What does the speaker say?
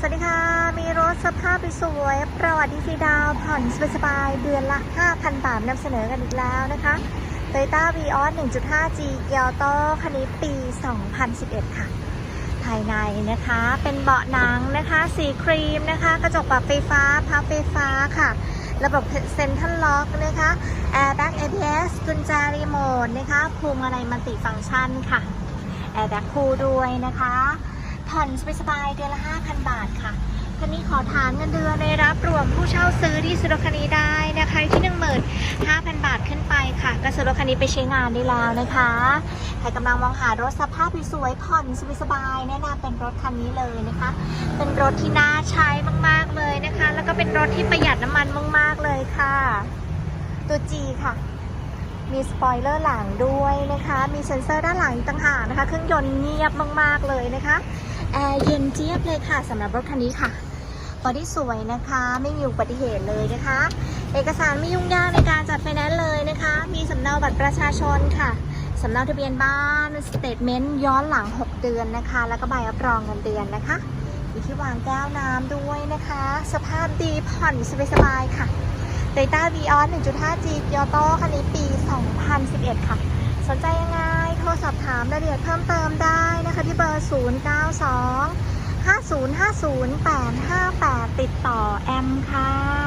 สวัสดีค่ะ มีรถสภาพสวยประวัติฟรีดาวผ่อนสบายเดือนละ 5,000 บาทนำเสนอกันอีกแล้วนะคะ Toyota Vios 1.5G เกียวโตคันนี้ปี 2011 ค่ะ ภายในนะคะ เป็นเบาะหนังนะคะ สีครีมนะคะ กระจกปรับไฟฟ้าพับไฟฟ้าค่ะ ระบบเซ็นทรัลล็อกนะคะแอร์แบ็ก ABS กุญแจรีโมทนะคะพวงมาลัยมัลติฟังก์ชันค่ะแอร์แบ็กคูลด้วยนะคะ ผ่อนสบายๆเดือนละ 5,000 บาทค่ะคันนี้ขอฐานเงินเดือนในรับรวมผู้เช่าซื้อที่ซื้อรถคันนี้ได้นะคะที่ 15,000 บาทขึ้นไปค่ะ ก็ซื้อรถคันนี้ไปใช้งานได้แล้วนะคะใครกำลังมองหารถสภาพสวยๆผ่อนสบายๆแนะนำเป็นรถคันนี้เลยนะคะ เป็นรถที่น่าใช้มากๆเลยนะคะ แล้วก็เป็นรถที่ประหยัดน้ำมันมาก ๆเลยค่ะ ตัว G ค่ะมีสปอยเลอร์หลังด้วยนะคะ มีเซ็นเซอร์ด้านหลังต่างหากนะคะ เครื่องยนต์เงียบมาก ๆ เลยนะคะ แอร์เย็นเจี๊ยบเลยค่ะสำหรับรถคันนี้ค่ะบอดี้สวยนะคะ ไม่มีอุบัติเหตุเลยนะคะ เอกสารไม่ยุ่งยากในการจัดไฟแนนซ์เลยนะคะ มีสำเนาบัตรประชาชนค่ะสำเนาทะเบียนบ้านสเตทเมนต์ย้อนหลัง 6 เดือนนะคะ แล้วก็ใบรับรองเงินเดือนนะคะมีที่วางแก้วน้ำด้วยนะคะ สภาพดีผ่อนสบายๆค่ะ Toyota Vios 1.5G ยวโตคันนี้ปี 2011 ค่ะ สนใจยังไง โทรสอบถามรายละเอียดเพิ่มเติมได้ เบอร์ 092 5050 858 ติดต่อแอมค่ะ